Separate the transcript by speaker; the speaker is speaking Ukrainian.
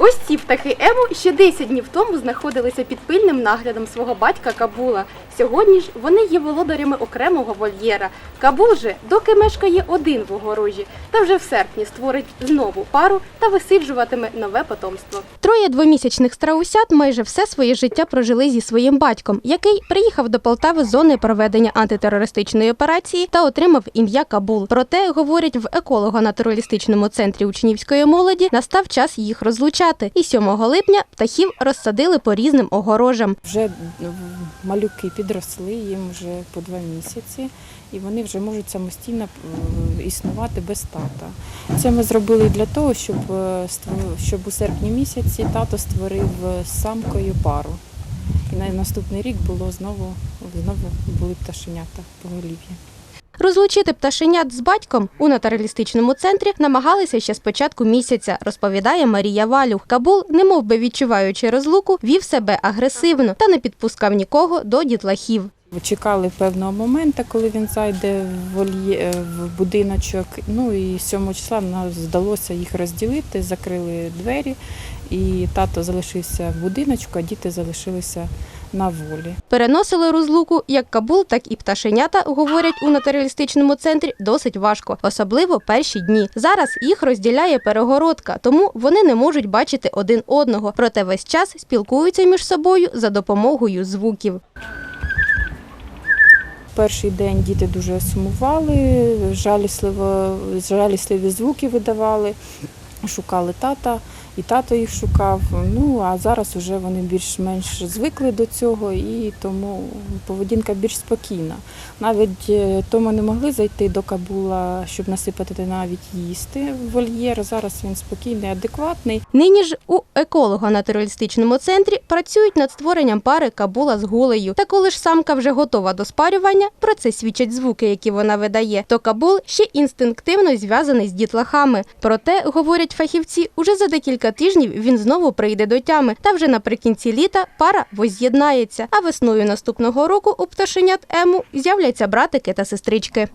Speaker 1: Ось ці птахи Ему ще 10 днів тому знаходилися під пильним наглядом свого батька Кабула. Сьогодні ж вони є володарями окремого вольєра. Кабул же доки мешкає один в огорожі, та вже в серпні створить знову пару та висиджуватиме нове потомство. Троє двомісячних страусят майже все своє життя прожили зі своїм батьком, який приїхав до Полтави з зони проведення антитерористичної операції та отримав ім'я Кабул. Проте говорять в еколого-натуралістичному центрі учнівської молоді настав час їх розлучати. І 7 липня птахів розсадили по різним огорожам.
Speaker 2: Вже малюки підросли, їм вже по два місяці, і вони вже можуть самостійно е, існувати без тата. Це ми зробили для того, щоб, е, щоб у серпні місяці тато створив з самкою пару. І на наступний рік було знову, знову були пташенята поголів'я.
Speaker 1: Розлучити пташенят з батьком у натуралістичному центрі намагалися ще з початку місяця, розповідає Марія Валюх. Кабул, немов би відчуваючи розлуку, вів себе агресивно та не підпускав нікого до дітлахів.
Speaker 2: Чекали певного моменту, коли він зайде в, будиночок. Ну і 7 числа нам вдалося їх розділити, закрили двері, і тато залишився в будиночку, а діти залишилися на волі.
Speaker 1: Переносили розлуку як Кабул, так і пташенята, говорять у натуралістичному центрі, досить важко, особливо перші дні. Зараз їх розділяє перегородка, тому вони не можуть бачити один одного, проте весь час спілкуються між собою за допомогою звуків.
Speaker 2: Перший день діти дуже сумували, жалісливо, жалісливі звуки видавали, шукали тата, і тато їх шукав. Ну а зараз вже вони більш-менш звикли до цього і тому поведінка більш спокійна. Навіть е, то ми не могли зайти до Кабула, щоб насипати навіть їсти в вольєр. Зараз він спокійний, адекватний.
Speaker 1: Нині ж у еколого-натуралістичному центрі працюють над створенням пари Кабула з гулею. Та коли ж самка вже готова до спарювання, про це свідчать звуки, які вона видає, то Кабул ще інстинктивно зв'язаний з дітлахами. Проте, говорять фахівці, уже за декілька тижнів він знову прийде до тями. Та вже наприкінці літа пара воз'єднається. А весною наступного року у пташенят Ему з'являться братики та сестрички.